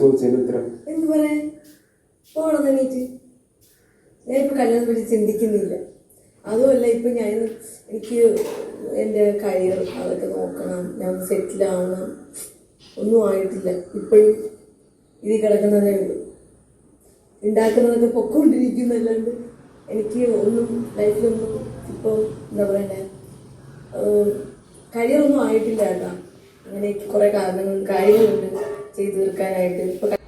ചോദിച്ചതിന് ഉത്തരം. എന്ത് കല്യാണം പറ്റി ചിന്തിക്കുന്നില്ല. അതുമല്ല ഇപ്പൊ ഞാൻ എനിക്ക് എന്റെ കരിയർ അതൊക്കെ നോക്കണം. ഞാൻ സെറ്റിൽ ആവണം. ഒന്നും ആയിട്ടില്ല. ഇപ്പോഴും ഇതിൽ കിടക്കുന്നതേ ഉള്ളൂ ഉണ്ടാക്കുന്നതൊക്കെ പൊക്കോണ്ടിരിക്കുന്നല്ലാണ്ട് എനിക്ക് ഒന്നും ലൈഫിലൊന്നും ഇപ്പോൾ എന്താ പറയണ്ടേ? കരിയർ ഒന്നും ആയിട്ടില്ല കേട്ടോ. അങ്ങനെ കുറേ കാരണങ്ങൾ കാര്യങ്ങളുണ്ട്. ചെയ്തു തീർക്കാനായിട്ട്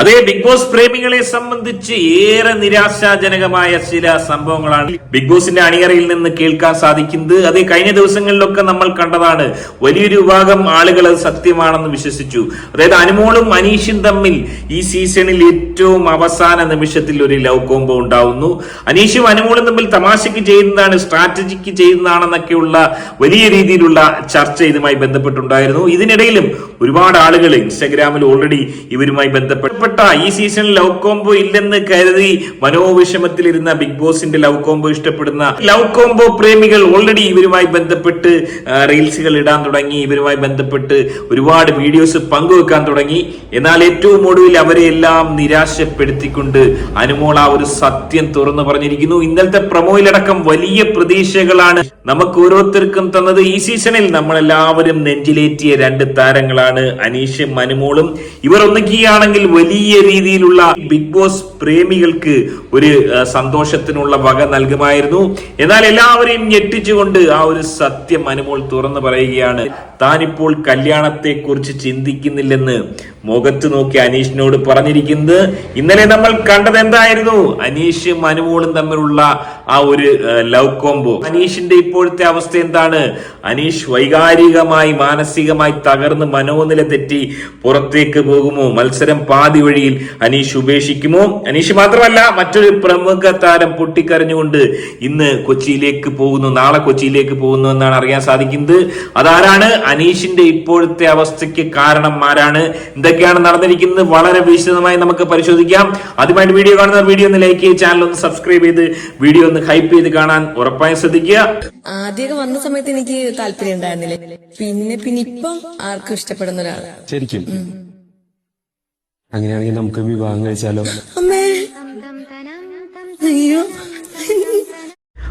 അതേ ബിഗ് ബോസ് പ്രേമികളെ സംബന്ധിച്ച് ഏറെ നിരാശാജനകമായ ചില സംഭവങ്ങളാണ് ബിഗ് ബോസിന്റെ അണിയറയിൽ നിന്ന് കേൾക്കാൻ സാധിക്കുന്നത്. അതേ കഴിഞ്ഞ ദിവസങ്ങളിലൊക്കെ നമ്മൾ കണ്ടതാണ് വലിയൊരു വിഭാഗം ആളുകൾ അത് സത്യമാണെന്ന് വിശ്വസിച്ചു. അതായത് അനുമോളും അനീഷും തമ്മിൽ ഈ സീസണിൽ ഏറ്റവും അവസാന നിമിഷത്തിൽ ഒരു ലവ് കോംബോ ഉണ്ടാവുന്നു. അനീഷും അനുമോളും തമ്മിൽ തമാശയ്ക്ക് ചെയ്യുന്നതാണ് സ്ട്രാറ്റജിക്ക് ചെയ്യുന്നതാണെന്നൊക്കെയുള്ള വലിയ രീതിയിലുള്ള ചർച്ച ഇതുമായി ബന്ധപ്പെട്ടുണ്ടായിരുന്നു. ഇതിനിടയിലും ഒരുപാട് ആളുകൾ ഇൻസ്റ്റാഗ്രാമിൽ ഓൾറെഡി ഇവരുമായി ബന്ധപ്പെട്ട ഈ സീസണിൽ ലവ് കോംബോ ഇല്ലെന്ന് കരുതി മനോവിഷമത്തിലിരുന്ന ബിഗ് ബോസിന്റെ ലവ് കോംബോ ഇഷ്ടപ്പെടുന്ന ലവ് കോംബോ പ്രേമികൾ ഓൾറെഡി ഇവരുമായി ബന്ധപ്പെട്ട് റീൽസുകൾ ഇടാൻ തുടങ്ങി. ഇവരുമായി ബന്ധപ്പെട്ട് ഒരുപാട് വീഡിയോസ് പങ്കുവെക്കാൻ തുടങ്ങി. എന്നാൽ ഏറ്റവും ഒടുവിൽ അവരെ എല്ലാം നിരാശപ്പെടുത്തിക്കൊണ്ട് അനുമോൾ ആ ഒരു സത്യം തുറന്നു പറഞ്ഞിരിക്കുന്നു. ഇന്നലത്തെ പ്രൊമോയിലടക്കം വലിയ പ്രതീക്ഷകളാണ് നമുക്ക് ഓരോരുത്തർക്കും തന്നത്. ഈ സീസണിൽ നമ്മളെല്ലാവരും നെഞ്ചിലേറ്റിയ രണ്ട് താരങ്ങളാണ് അനീഷും അനുമോളും. ഇവർ ഒന്നിക്കുകയാണെങ്കിൽ വലിയ രീതിയിലുള്ള ബിഗ് ബോസ് പ്രേമികൾക്ക് ഒരു സന്തോഷത്തിനുള്ള വക നൽകുമായിരുന്നു. എന്നാൽ എല്ലാവരെയും ഞെട്ടിച്ചുകൊണ്ട് ആ ഒരു സത്യം അനുമോൾ തുറന്നു പറയുകയാണ്. താനിപ്പോൾ കല്യാണത്തെ കുറിച്ച് ചിന്തിക്കുന്നില്ലെന്ന് മുഖത്ത് നോക്കി അനീഷിനോട് പറഞ്ഞിരിക്കുന്നത്. ഇന്നലെ നമ്മൾ കണ്ടത് എന്തായിരുന്നു? അനീഷും അനുമോളും തമ്മിലുള്ള ആ ഒരു ലവ് കോംബോ. അനീഷിന്റെ ഇപ്പോഴത്തെ അവസ്ഥ എന്താണ്? അനീഷ് വൈകാരികമായി മാനസികമായി തകർന്ന് മനോനില തെറ്റി പുറത്തേക്ക് പോകുമോ? മത്സരം പാതി വഴിയിൽ അനീഷ് ഉപേക്ഷിക്കുമോ? അനീഷ് മാത്രമല്ല മറ്റൊരു പ്രമുഖ താരം പൊട്ടിക്കരഞ്ഞുകൊണ്ട് ഇന്ന് കൊച്ചിയിലേക്ക് പോകുന്നു. നാളെ കൊച്ചിയിലേക്ക് പോകുന്നു എന്നാണ് അറിയാൻ സാധിക്കുന്നത്. അതാരാണ്? അനീഷിന്റെ ഇപ്പോഴത്തെ അവസ്ഥയ്ക്ക് കാരണം ആരാണ്? എന്തൊക്കെയാണ് നടന്നിരിക്കുന്നത്? വളരെ വിശദമായി നമുക്ക് പരിശോധിക്കാം. ആദ്യമായിട്ട് വീഡിയോ കാണുന്ന വീഡിയോ ഒന്ന് ലൈക്ക് ചെയ്ത് ചാനൽ ഒന്ന് സബ്സ്ക്രൈബ് ചെയ്ത് വീഡിയോ ഒന്ന് ഹൈപ്പ് ചെയ്ത് കാണാൻ ഉറപ്പായും ശ്രദ്ധിക്കുക. ആദ്യമൊക്കെ വന്ന സമയത്ത് എനിക്ക് താല്പര്യം ഉണ്ടായിരുന്നില്ല. പിന്നെ പിന്നെ ഇപ്പം ആർക്കും ഇഷ്ടപ്പെടുന്ന ഒരാളാണ്. ശരിക്കും. അങ്ങനെയാണെങ്കിൽ നമുക്ക് വിവാഹം കഴിച്ചാലോ? അയ്യോ.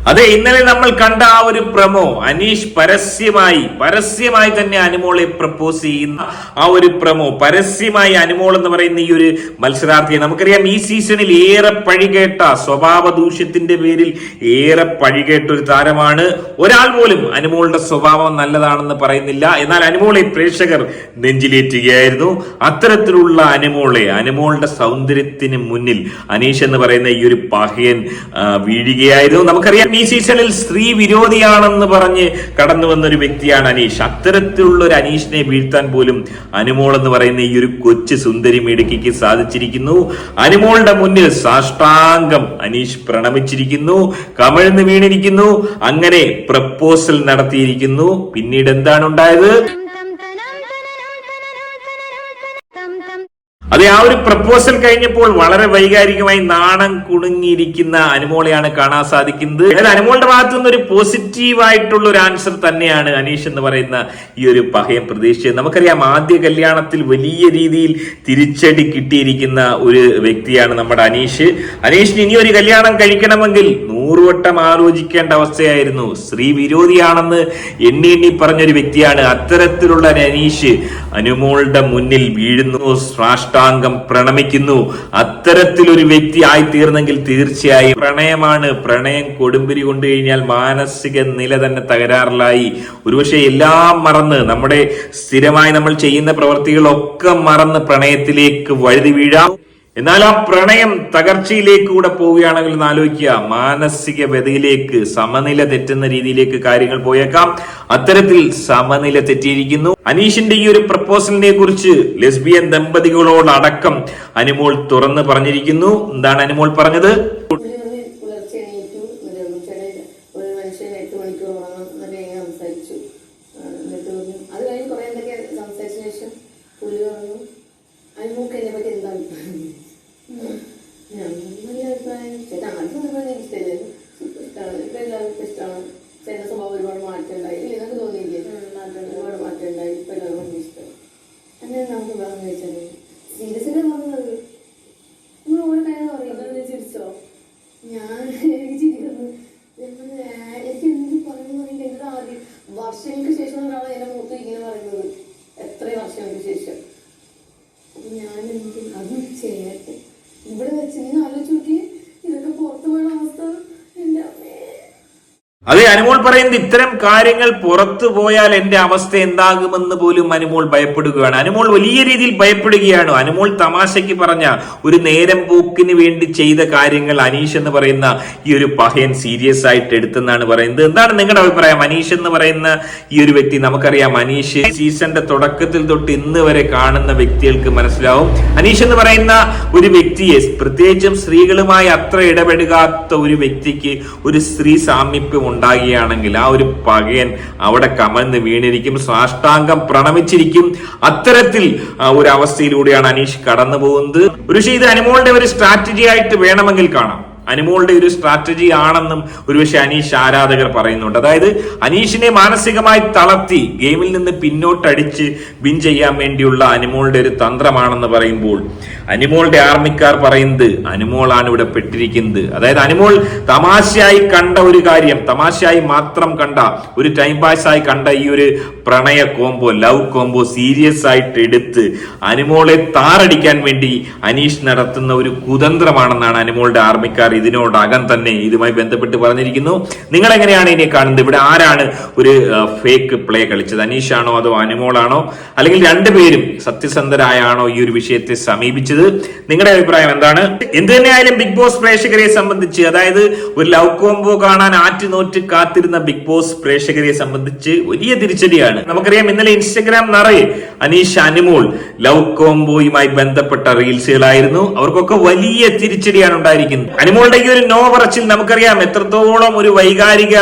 അതെ ഇന്നലെ നമ്മൾ കണ്ട ആ ഒരു പ്രമോ അനീഷ് പരസ്യമായി പരസ്യമായി തന്നെ അനുമോളെ പ്രപ്പോസ് ചെയ്യുന്ന ആ ഒരു പ്രമോ പരസ്യമായി അനുമോൾ എന്ന് പറയുന്ന ഈ ഒരു മത്സരാർത്ഥിയെ. നമുക്കറിയാം ഈ സീസണിൽ ഏറെ പഴികേട്ട സ്വഭാവ ദൂഷ്യത്തിന്റെ പേരിൽ ഏറെ പഴികേട്ട ഒരു താരമാണ് ഒരാൾ പോലും. അനുമോളുടെ സ്വഭാവം നല്ലതാണെന്ന് പറയുന്നില്ല. എന്നാൽ അനുമോളെ പ്രേക്ഷകർ നെഞ്ചിലേറ്റുകയായിരുന്നു. അത്തരത്തിലുള്ള അനുമോളെ അനുമോളുടെ സൗന്ദര്യത്തിന് മുന്നിൽ അനീഷ് എന്ന് പറയുന്ന ഈ ഒരു പഹയൻ വീഴുകയായിരുന്നു. നമുക്കറിയാം ഈ സീസണിൽ സ്ത്രീ വിരോധിയാണെന്ന് പറഞ്ഞ് കടന്നു വന്ന ഒരു വ്യക്തിയാണ് അനീഷ്. അത്തരത്തിലുള്ള ഒരു അനീഷിനെ വീഴ്ത്താൻ പോലും അനുമോൾ എന്ന് പറയുന്ന ഈ ഒരു കൊച്ചു സുന്ദരി മിടുക്കിക്ക് സാധിച്ചിരിക്കുന്നു. അനുമോളുടെ മുന്നിൽ സാഷ്ടാംഗം അനീഷ് പ്രണമിച്ചിരിക്കുന്നു. കമിഴ്ന്ന് വീണിരിക്കുന്നു. അങ്ങനെ പ്രപ്പോസൽ നടത്തിയിരിക്കുന്നു. പിന്നീട് എന്താണ് ഉണ്ടായത്? അതെ ആ ഒരു പ്രപ്പോസൽ കഴിഞ്ഞപ്പോൾ വളരെ വൈകാരികമായി നാണം കുണുങ്ങിയിരിക്കുന്ന അനുമോളെയാണ് കാണാൻ സാധിക്കുന്നത്. എന്നാൽ അനുമോളുടെ ഭാഗത്തു നിന്ന് ഒരു പോസിറ്റീവ് ആയിട്ടുള്ള ഒരു ആൻസർ തന്നെയാണ് അനീഷ് എന്ന് പറയുന്ന ഈ ഒരു പഹയം പ്രതീക്ഷിച്ചത്. നമുക്കറിയാം ആദ്യ കല്യാണത്തിൽ വലിയ രീതിയിൽ തിരിച്ചടി കിട്ടിയിരിക്കുന്ന ഒരു വ്യക്തിയാണ് നമ്മുടെ അനീഷ്. അനീഷിന് ഇനി ഒരു കല്യാണം കഴിക്കണമെങ്കിൽ നൂറുവട്ടം ആലോചിക്കേണ്ട അവസ്ഥയായിരുന്നു. സ്ത്രീ വിരോധിയാണെന്ന് എണ്ണി എണ്ണി പറഞ്ഞൊരു വ്യക്തിയാണ്. അത്തരത്തിലുള്ള അനീഷ് അനുമോളുടെ മുന്നിൽ വീഴുന്നു. സാഷ്ടാംഗം പ്രണമിക്കുന്നു. അത്തരത്തിലൊരു വ്യക്തി ആയി തീർന്നെങ്കിൽ തീർച്ചയായും പ്രണയമാണ്. പ്രണയം കൊടുമ്പിരി കൊണ്ടു കഴിഞ്ഞാൽ മാനസിക നില തന്നെ തകരാറിലായി. ഒരുപക്ഷെ എല്ലാം മറന്ന് നമ്മുടെ സ്ഥിരമായി നമ്മൾ ചെയ്യുന്ന പ്രവൃത്തികളൊക്കെ മറന്ന് പ്രണയത്തിലേക്ക് വഴുതി വീഴാം. എന്നാൽ ആ പ്രണയം തകർച്ചയിലേക്ക് കൂടെ പോവുകയാണെങ്കിൽ ഒന്ന് ആലോചിക്കുക. മാനസിക വ്യതയിലേക്ക് സമനില തെറ്റുന്ന രീതിയിലേക്ക് കാര്യങ്ങൾ പോയേക്കാം. അത്തരത്തിൽ സമനില തെറ്റിയിരിക്കുന്നു. അനീഷിന്റെ ഈ ഒരു പ്രപ്പോസലിനെ കുറിച്ച് ലെസ്ബിയൻ ദമ്പതികളോടടക്കം അനുമോൾ തുറന്ന് പറഞ്ഞിരിക്കുന്നു. എന്താണ് അനുമോൾ പറഞ്ഞത്? ഒരു മണിക്കൂർ സംസാരിച്ചു ആ, എന്നിട്ട് പറഞ്ഞു അത് കഴിഞ്ഞ് കുറെ എന്തൊക്കെ സംസാരിച്ച ശേഷം പുലി പറഞ്ഞു അനുമൂക്ക് എന്നെ പറ്റി എന്താ അഭിപ്രായം ഞാൻ നല്ല അഭിപ്രായം ചേട്ടാ ആദ്യം അഭിപ്രായം എനിക്ക് ഇഷ്ടമില്ലായിരുന്നു ഇഷ്ടമാണ് ഇപ്പൊ എല്ലാവർക്കും ഇഷ്ടമാണ് ചേട്ടന്റെ സ്വഭാവം ഒരുപാട് മാറ്റം ഉണ്ടായി ഇല്ല എന്നൊക്കെ തോന്നിയില്ലേ ഒരുപാട് മാറ്റം ഉണ്ടായി ഇപ്പൊ എല്ലാവർക്കും ഇഷ്ടം അങ്ങനെ നമുക്ക് വേറെ ചോദിച്ചാൽ സീരിയസ് ഞാൻ എന്ത് അതും ചെയ്യട്ടെ ഇവിടെ വെച്ച് നീ ആലോചിച്ച് നോക്കിയേ ഇതൊക്കെ പുറത്തു പോയ അവസ്ഥ എന്റെ അമ്മേ അതെ അനുമോൾ പറയുന്നത് ഇത്തരം കാര്യങ്ങൾ പുറത്തു പോയാൽ എന്റെ അവസ്ഥ എന്താകുമെന്ന് പോലും അനുമോൾ ഭയപ്പെടുകയാണ്. അനുമോൾ വലിയ രീതിയിൽ ഭയപ്പെടുകയാണ്. അനുമോൾ തമാശയ്ക്ക് പറഞ്ഞ ഒരു നേരം പോക്കിന് വേണ്ടി ചെയ്ത കാര്യങ്ങൾ അനീഷ് എന്ന് പറയുന്ന ഈ ഒരു പഹയൻ സീരിയസ് ആയിട്ട് എടുത്തെന്നാണ് പറയുന്നത്. എന്താണ് നിങ്ങളുടെ അഭിപ്രായം? അനീഷ് എന്ന് പറയുന്ന ഈ ഒരു വ്യക്തി നമുക്കറിയാം അനീഷ് സീസന്റെ തുടക്കത്തിൽ തൊട്ട് ഇന്ന് വരെ കാണുന്ന വ്യക്തികൾക്ക് മനസ്സിലാവും. അനീഷ് എന്ന് പറയുന്ന ഒരു വ്യക്തിയെ പ്രത്യേകിച്ചും സ്ത്രീകളുമായി അത്ര ഇടപെടുകാത്ത ഒരു വ്യക്തിക്ക് ഒരു സ്ത്രീ സാമീപ്യം ഉണ്ടാകുകയാണെങ്കിൽ ആ ഒരു പകയൻ അവിടെ കമന്ന് വീണിരിക്കും സാഷ്ടാംഗം പ്രണമിച്ചിരിക്കും. അത്തരത്തിൽ ഒരു അവസ്ഥയിലൂടെയാണ് അനീഷ് കടന്നു പോകുന്നത് ഒരു ഇത് അനുമോളുടെ ഒരു സ്ട്രാറ്റജി ആയിട്ട് വേണമെങ്കിൽ കാണാം. അനുമോളുടെ ഒരു സ്ട്രാറ്റജി ആണെന്നും ഒരുപക്ഷെ അനീഷ് ആരാധകർ പറയുന്നുണ്ട്. അതായത് അനീഷിനെ മാനസികമായി തളർത്തി ഗെയിമിൽ നിന്ന് പിന്നോട്ടടിച്ച് വിൻ ചെയ്യാൻ വേണ്ടിയുള്ള അനുമോളുടെ ഒരു തന്ത്രമാണെന്ന് പറയുമ്പോൾ അനുമോളുടെ ആർമിക്കാർ പറയുന്നത് അനുമോളാണ് ഇവിടെ പെട്ടിരിക്കുന്നത്. അതായത് അനുമോൾ തമാശയായി കണ്ട ഒരു കാര്യം തമാശയായി മാത്രം കണ്ട ഒരു ടൈം പാസ് ആയി കണ്ട ഈ ഒരു പ്രണയ കോംബോ ലവ് കോംബോ സീരിയസ് ആയിട്ട് എടുത്ത് അനുമോളെ താറടിക്കാൻ വേണ്ടി അനീഷ് നടത്തുന്ന ഒരു കുതന്ത്രമാണെന്നാണ് അനുമോളുടെ ആർമിക്കാർ ഇതിനോടകം തന്നെ ഇതുമായി ബന്ധപ്പെട്ട് പറഞ്ഞിരിക്കുന്നു. നിങ്ങൾ എങ്ങനെയാണ് ഇതിനെ കാണുന്നത്? ഇവിടെ ആരാണ് ഒരു ഫേക്ക് പ്ലേ കളിച്ചത്? അനീഷ് ആണോ അതോ അനുമോളാണോ? അല്ലെങ്കിൽ രണ്ടുപേരും സത്യസന്ധരായാണോ ഈ ഒരു വിഷയത്തെ സമീപിച്ചത്? നിങ്ങളുടെ അഭിപ്രായം എന്താണ്? എന്ത് തന്നെയായാലും ബിഗ് ബോസ് പ്രേക്ഷകരെ സംബന്ധിച്ച് അതായത് ഒരു ലവ് കോംബോ കാണാൻ ആറ്റുനോറ്റ് കാത്തിരുന്ന ബിഗ് ബോസ് പ്രേക്ഷകരെ സംബന്ധിച്ച് വലിയ തിരിച്ചടിയാണ്. നമുക്കറിയാം ഇന്നലെ ഇൻസ്റ്റഗ്രാം നിറയെ അനീഷ് അനുമോൾ ലവ് കോംബോയുമായി ബന്ധപ്പെട്ട റീൽസുകളായിരുന്നു. അവർക്കൊക്കെ വലിയ തിരിച്ചടിയാണ് ഉണ്ടായിരിക്കുന്നത്. അനുമോളുടെ ഈ ഒരു നോ പറച്ചിൽ നമുക്കറിയാം എത്രത്തോളം ഒരു വൈകാരിക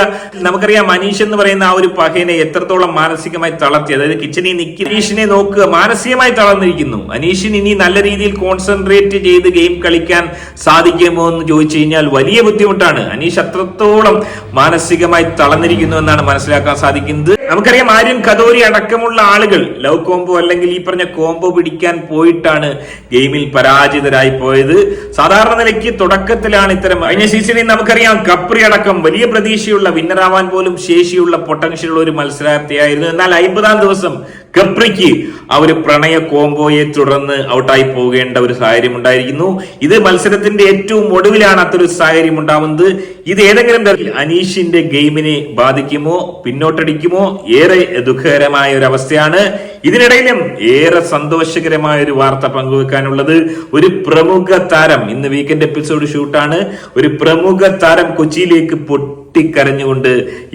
നമുക്കറിയാം മനീഷ് എന്ന് പറയുന്ന ആ ഒരു പഹയനെ എത്രത്തോളം മാനസികമായി തളർത്തി. അതായത് കിച്ചനിൽ നിൽക്കി അനീഷിനെ നോക്കുക മാനസികമായി തളർന്നിരിക്കുന്നു. അനീഷിൻ ഇനി നല്ല രീതിയിൽ കോൺസെൻട്രേറ്റ് ചെയ്ത് ഗെയിം കളിക്കാൻ സാധിക്കുമോ എന്ന് ചോദിച്ചു കഴിഞ്ഞാൽ വലിയ ബുദ്ധിമുട്ടാണ്. അനീഷ് അത്രത്തോളം മാനസികമായി തളർന്നിരിക്കുന്നു എന്നാണ് മനസ്സിലാക്കാൻ സാധിക്കുന്നത്. നമുക്കറിയാം ആര്യൻ കദോരി അടക്കമുള്ള ആളുകൾ ലവ് കോംബോ അല്ലെങ്കിൽ ഈ പറഞ്ഞ കോംബോ പിടിക്കാൻ പോയിട്ടാണ് ഗെയിമിൽ പരാജിതരായി പോയത്. സാധാരണ നിലയ്ക്ക് തുടക്കത്തിലാണ് ഇത്തരം കഴിഞ്ഞ സീസണിൽ നമുക്കറിയാം കപ്രി അടക്കം വലിയ പ്രതീക്ഷയുള്ള വിന്നറാവാൻ പോലും ശേഷിയുള്ള പൊട്ടൻഷ്യലുള്ള ഒരു മത്സരാർത്ഥിയായിരുന്നു. എന്നാൽ അമ്പതാം ദിവസം കപ്രിക്ക് ആ ഒരു പ്രണയ കോംബോയെ തുടർന്ന് ഔട്ടായി പോകേണ്ട ഒരു സാഹചര്യം ഉണ്ടായിരിക്കുന്നു ഇത് മത്സരത്തിന്റെ ഏറ്റവും ഒടുവിലാണ് അത്തൊരു സാഹചര്യം ഉണ്ടാവുന്നത് ഇത് ഏതെങ്കിലും തരത്തിൽ അനീഷിന്റെ ഗെയിമിനെ ബാധിക്കുമോ പിന്നോട്ടടിക്കുമോ? ഏറെ ദുഃഖകരമായ ഒരു അവസ്ഥയാണ്. ഇതിനിടയിലും ഏറെ സന്തോഷകരമായ ഒരു വാർത്ത പങ്കുവെക്കാനുള്ളത് ഒരു പ്രമുഖ താരം ഇന്ന് വീക്കെൻഡ് എപ്പിസോഡ് ഷൂട്ടാണ് ഒരു പ്രമുഖ താരം കൊച്ചിയിലേക്ക് പൊട്ടിക്കരഞ്ഞുകൊണ്ട്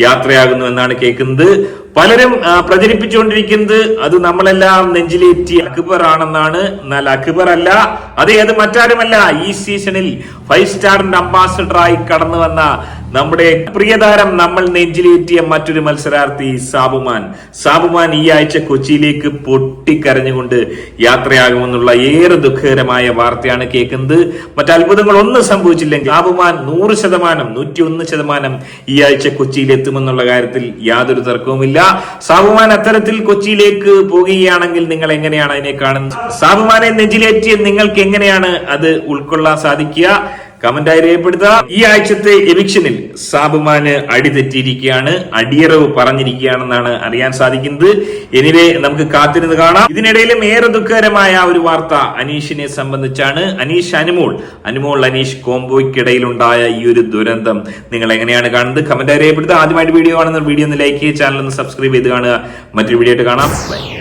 യാത്രയാകുന്നു എന്നാണ് കേൾക്കുന്നത്. പലരും പ്രചരിപ്പിച്ചുകൊണ്ടിരിക്കുന്നത് അത് നമ്മളെല്ലാം നെഞ്ചിലേറ്റി അക്ബർ ആണെന്നാണ് എന്നാൽ അക്ബർ അല്ല അതേ അത് മറ്റാരുമല്ല. ഈ സീസണിൽ ഫൈവ് സ്റ്റാറിന്റെ അംബാസഡറായി കടന്നു വന്ന നമ്മുടെ പ്രിയതാരം നമ്മൾ നെഞ്ചിലേറ്റിയ മറ്റൊരു മത്സരാർത്ഥി സാബുമാൻ. സാബുമാൻ ഈ ആഴ്ച കൊച്ചിയിലേക്ക് പൊട്ടിക്കരഞ്ഞുകൊണ്ട് യാത്രയാകുമെന്നുള്ള ഏറെ ദുഃഖകരമായ വാർത്തയാണ് കേൾക്കുന്നത്. മറ്റത്ഭുതങ്ങൾ ഒന്നും സംഭവിച്ചില്ലെങ്കിൽ സാബുമാൻ നൂറ് ശതമാനം നൂറ്റി ഒന്ന് ശതമാനം ഈ ആഴ്ച കൊച്ചിയിൽ എത്തുമെന്നുള്ള കാര്യത്തിൽ യാതൊരു തർക്കവുമില്ല. സാബുമാൻ അത്തരത്തിൽ കൊച്ചിയിലേക്ക് പോകുകയാണെങ്കിൽ നിങ്ങൾ എങ്ങനെയാണ് അതിനെ കാണുന്നത്? സാബുമാനെ നെഞ്ചിലേറ്റിയ നിങ്ങൾക്ക് എങ്ങനെയാണ് അത് ഉൾക്കൊള്ളാൻ സാധിക്കുക? കമന്റായി രേഖപ്പെടുത്തുക ഈ ആഴ്ചത്തെ എവിക്ഷനിൽ സാബുമാന് അടിതെറ്റിയിരിക്കുകയാണ് അടിയറവ് പറഞ്ഞിരിക്കുകയാണെന്നാണ് അറിയാൻ സാധിക്കുന്നത്. എനിവേ നമുക്ക് കാത്തിരുന്ന് കാണാം. ഇതിനിടയിലും ഏറെ ദുഃഖകരമായ ഒരു വാർത്ത അനീഷിനെ സംബന്ധിച്ചാണ്. അനീഷ് അനുമോൾ അനുമോൾ അനീഷ് കോംബോയ്ക്കിടയിലുണ്ടായ ഈ ഒരു ദുരന്തം നിങ്ങൾ എങ്ങനെയാണ് കാണുന്നത്? കമന്റായി രേഖപ്പെടുത്തുക. ആദ്യമായിട്ട് വീഡിയോ കാണുന്ന വീഡിയോ ഒന്ന് ലൈക്ക് ചെയ്യുക ചാനൽ ഒന്ന് സബ്സ്ക്രൈബ് ചെയ്ത് കാണുക. മറ്റൊരു വീഡിയോ ആയിട്ട് കാണാം. ബൈ